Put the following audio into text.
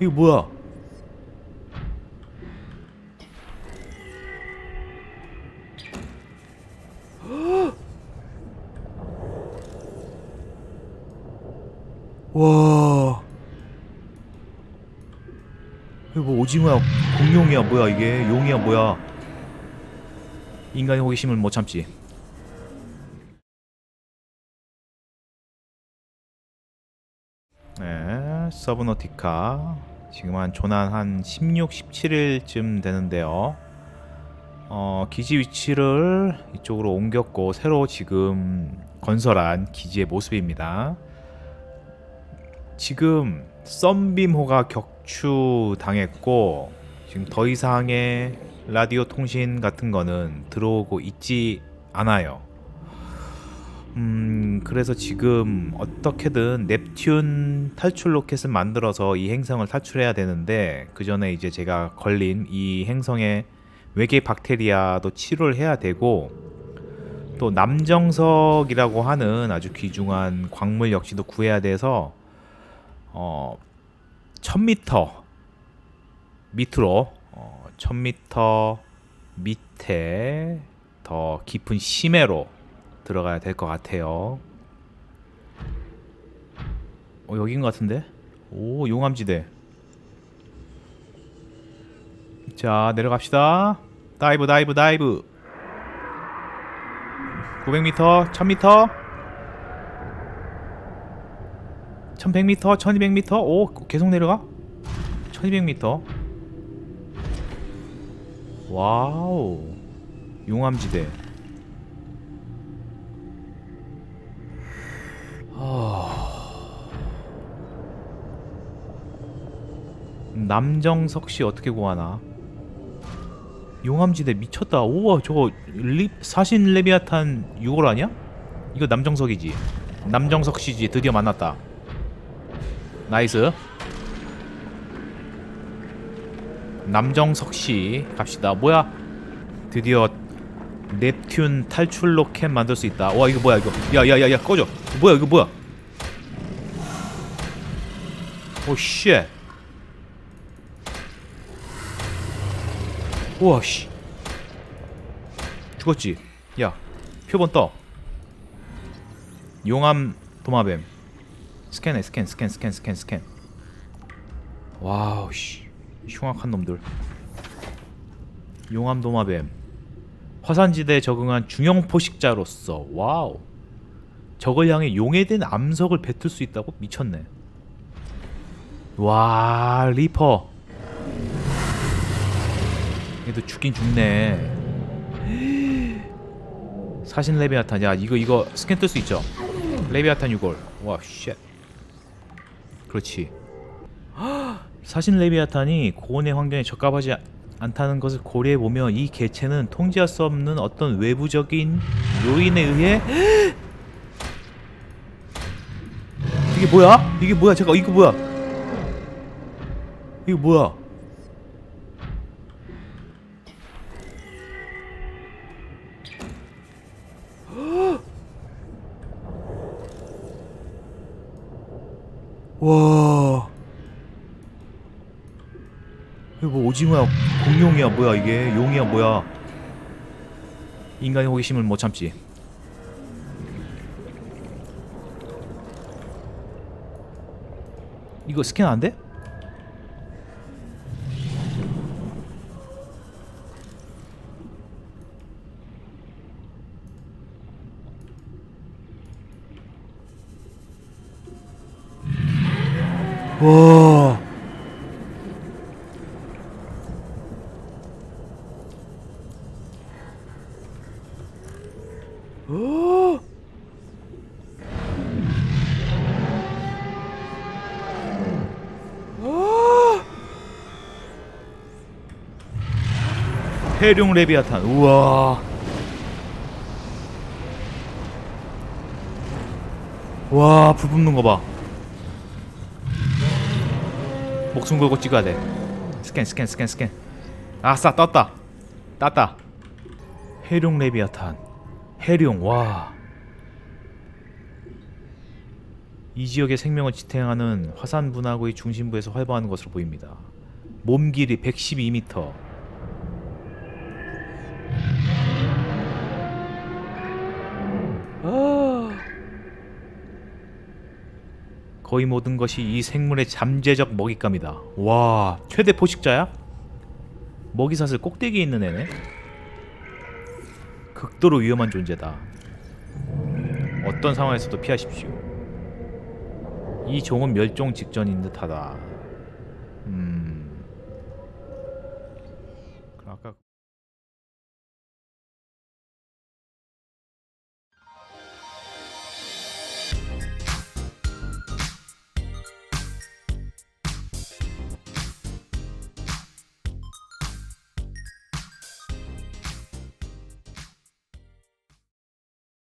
이거 뭐야? 와. 이거 뭐 오징어야, 공룡이야, 뭐야 이게? 용이야, 뭐야? 인간의 호기심을 못 참지. 네, 서브노티카 지금 한 조난 한 16, 17일쯤 되는데요. 어, 기지 위치를 이쪽으로 옮겼고 새로 지금 건설한 기지의 모습입니다. 지금 썬빔호가 격추당했고 지금 더 이상의 라디오 통신 같은 거는 들어오고 있지 않아요. 음, 그래서 지금 어떻게든 넵튠 탈출 로켓을 만들어서 이 행성을 탈출해야 되는데 그 전에 이제 제가 걸린 이 행성의 외계 박테리아도 치료를 해야 되고 또 남정석이라고 하는 아주 귀중한 광물 역시도 구해야 돼서 어 1000m 밑으로 어 1000m 밑에 더 깊은 심해로 들어가야 될 것 같아요. 어 여긴 것 같은데? 오 용암지대. 자 내려갑시다. 다이브 다이브 다이브. 900m, 1000m, 1100m, 1200m. 오 계속 내려가? 1200m. 와우. 용암지대. 남정석 씨 어떻게 구하나? 용암지대 미쳤다. 우와 저거 리, 사신 레비아탄 6월 아니야? 이거 남정석이지. 남정석 씨지. 드디어 만났다. 나이스. 남정석 씨 갑시다. 뭐야? 드디어 넵튠 탈출 로켓 만들 수 있다. 와 이거 뭐야 이거? 야야야야 꺼져. 뭐야 이거 뭐야? 오 쉣. 우와 씨. 죽었지? 야 표본 떠. 용암 도마뱀. 스캔해 스캔 스캔 스캔 스캔 스캔. 와우 씨. 흉악한 놈들. 용암 도마뱀. 화산지대에 적응한 중형 포식자로서 와우. 적을 향해 용에 된 암석을 뱉을 수 있다고 미쳤네. 와 리퍼 얘도 죽긴 죽네. 사신 레비아탄. 야 이거 이거 스캔 뜰 수 있죠? 레비아탄 6월. 와 쉣. 그렇지. 사신 레비아탄이 고온의 환경에 적합하지 않다는 것을 고려해 보면 이 개체는 통제할 수 없는 어떤 외부적인 요인에 의해 이게 뭐야? 이게 뭐야? 잠깐 이거 뭐야? 이거 뭐야? 와. 이거 뭐 오징어야, 공룡이야, 뭐야 이게? 용이야, 뭐야? 인간의 호기심을 못 참지. 이거 스캔 안 돼? 와. 어? 어? 해룡 레비아탄 우와 와불 붙는 거봐 목숨 걸고 찍어야 돼. 스캔 스캔 스캔 스캔. 아싸 떴다. 땄다. 해룡 레비아탄. 해룡 와. 이 지역의 생명을 지탱하는 화산 분화구의 중심부에서 활보하는 것으로 보입니다. 몸 길이 112m. 거의 모든 것이 이 생물의 잠재적 먹잇감이다. 와, 최대 포식자야? 먹이사슬 꼭대기에 있는 애네. 극도로 위험한 존재다. 어떤 상황에서도 피하십시오. 이 종은 멸종 직전인 듯하다.